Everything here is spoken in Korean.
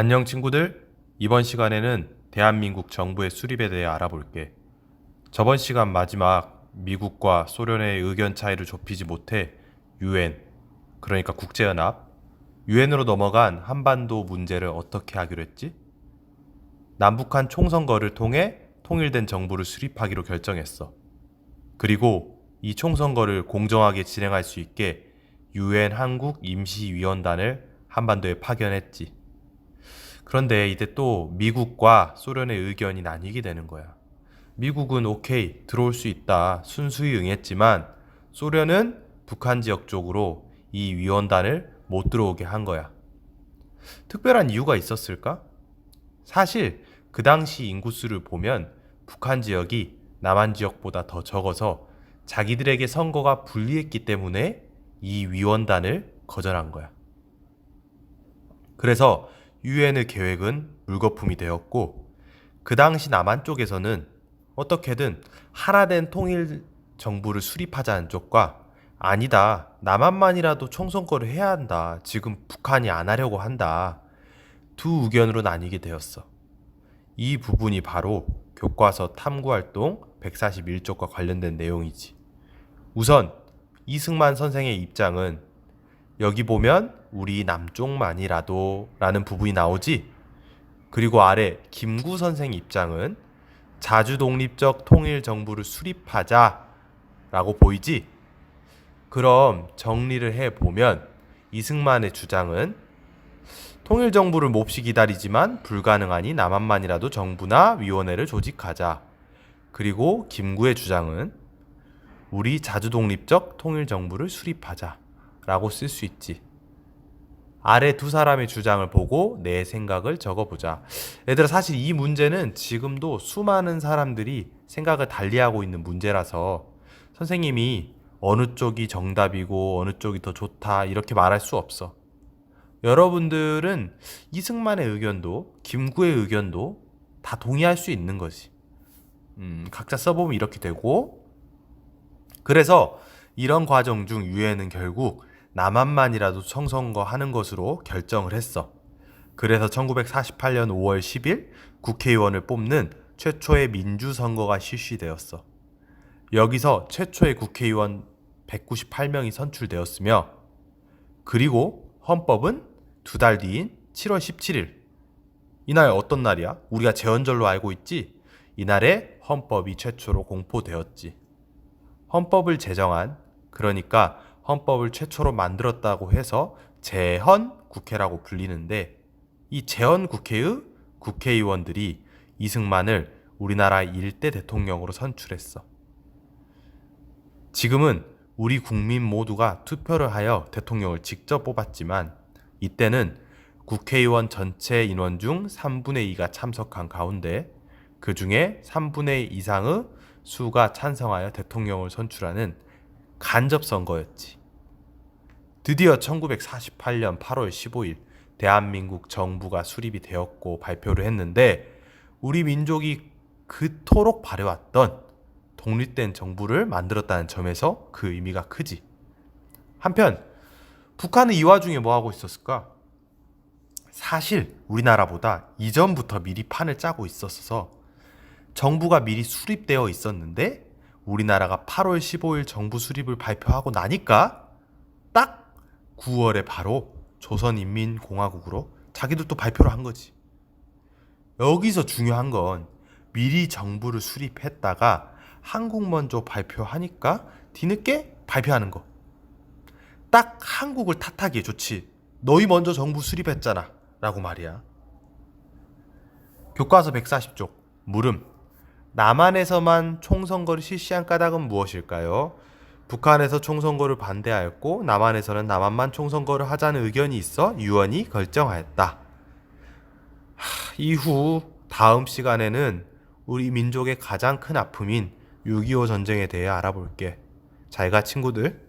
안녕 친구들. 이번 시간에는 대한민국 정부의 수립에 대해 알아볼게. 저번 시간 마지막 미국과 소련의 의견 차이를 좁히지 못해 유엔, 그러니까 국제연합, 유엔으로 넘어간 한반도 문제를 어떻게 하기로 했지? 남북한 총선거를 통해 통일된 정부를 수립하기로 결정했어. 그리고 이 총선거를 공정하게 진행할 수 있게 유엔 한국 임시위원단을 한반도에 파견했지. 그런데 이제 또 미국과 소련의 의견이 나뉘게 되는 거야. 미국은 오케이, 들어올 수 있다. 순수히 응했지만 소련은 북한 지역 쪽으로 이 위원단을 못 들어오게 한 거야. 특별한 이유가 있었을까? 사실 그 당시 인구수를 보면 북한 지역이 남한 지역보다 더 적어서 자기들에게 선거가 불리했기 때문에 이 위원단을 거절한 거야. 그래서 유엔의 계획은 물거품이 되었고 그 당시 남한 쪽에서는 어떻게든 하나된 통일 정부를 수립하자는 쪽과 아니다 남한만이라도 총선거를 해야 한다 지금 북한이 안 하려고 한다 두 의견으로 나뉘게 되었어. 이 부분이 바로 교과서 탐구활동 141쪽과 관련된 내용이지. 우선 이승만 선생의 입장은 여기 보면 우리 남쪽만이라도 라는 부분이 나오지. 그리고 아래 김구 선생 입장은 자주 독립적 통일 정부를 수립하자 라고 보이지. 그럼 정리를 해 보면 이승만의 주장은 통일 정부를 몹시 기다리지만 불가능하니 남한만이라도 정부나 위원회를 조직하자. 그리고 김구의 주장은 우리 자주 독립적 통일 정부를 수립하자 라고 쓸 수 있지. 아래 두 사람의 주장을 보고 내 생각을 적어보자. 얘들아, 사실 이 문제는 지금도 수많은 사람들이 생각을 달리하고 있는 문제라서 선생님이 어느 쪽이 정답이고 어느 쪽이 더 좋다 이렇게 말할 수 없어. 여러분들은 이승만의 의견도 김구의 의견도 다 동의할 수 있는 거지. 음, 각자 써보면 이렇게 되고 그래서 이런 과정 중 유엔은 결국 남한만이라도 청선거 하는 것으로 결정을 했어. 그래서 1948년 5월 10일 국회의원을 뽑는 최초의 민주선거가 실시되었어. 여기서 최초의 국회의원 198명이 선출되었으며 그리고 헌법은 두 달 뒤인 7월 17일 이날 어떤 날이야? 우리가 제헌절로 알고 있지? 이날에 헌법이 최초로 공포되었지. 헌법을 제정한 그러니까 헌법을 최초로 만들었다고 해서 재헌 국회라고 불리는데 이 재헌 국회의 국회의원들이 이승만을 우리나라 일대 대통령으로 선출했어. 지금은 우리 국민 모두가 투표를 하여 대통령을 직접 뽑았지만 이때는 국회의원 전체 인원 중 3분의 2가 참석한 가운데 그 중에 3분의 2 이상의 수가 찬성하여 대통령을 선출하는 간접 선거였지. 드디어 1948년 8월 15일 대한민국 정부가 수립이 되었고 발표를 했는데 우리 민족이 그토록 바래왔던 독립된 정부를 만들었다는 점에서 그 의미가 크지. 한편 북한은 이 와중에 뭐 하고 있었을까? 사실 우리나라보다 이전부터 미리 판을 짜고 있었어서 정부가 미리 수립되어 있었는데 우리나라가 8월 15일 정부 수립을 발표하고 나니까 딱 9월에 바로 조선인민공화국으로 자기들도 발표를 한 거지. 여기서 중요한 건 미리 정부를 수립했다가 한국 먼저 발표하니까 뒤늦게 발표하는 거. 딱 한국을 탓하기에 좋지. 너희 먼저 정부 수립했잖아. 라고 말이야. 교과서 140쪽. 물음. 남한에서만 총선거를 실시한 까닭은 무엇일까요? 북한에서 총선거를 반대하였고 남한에서는 남한만 총선거를 하자는 의견이 있어 유언이 결정하였다. 하, 이후 다음 시간에는 우리 민족의 가장 큰 아픔인 6.25 전쟁에 대해 알아볼게. 잘 가 친구들.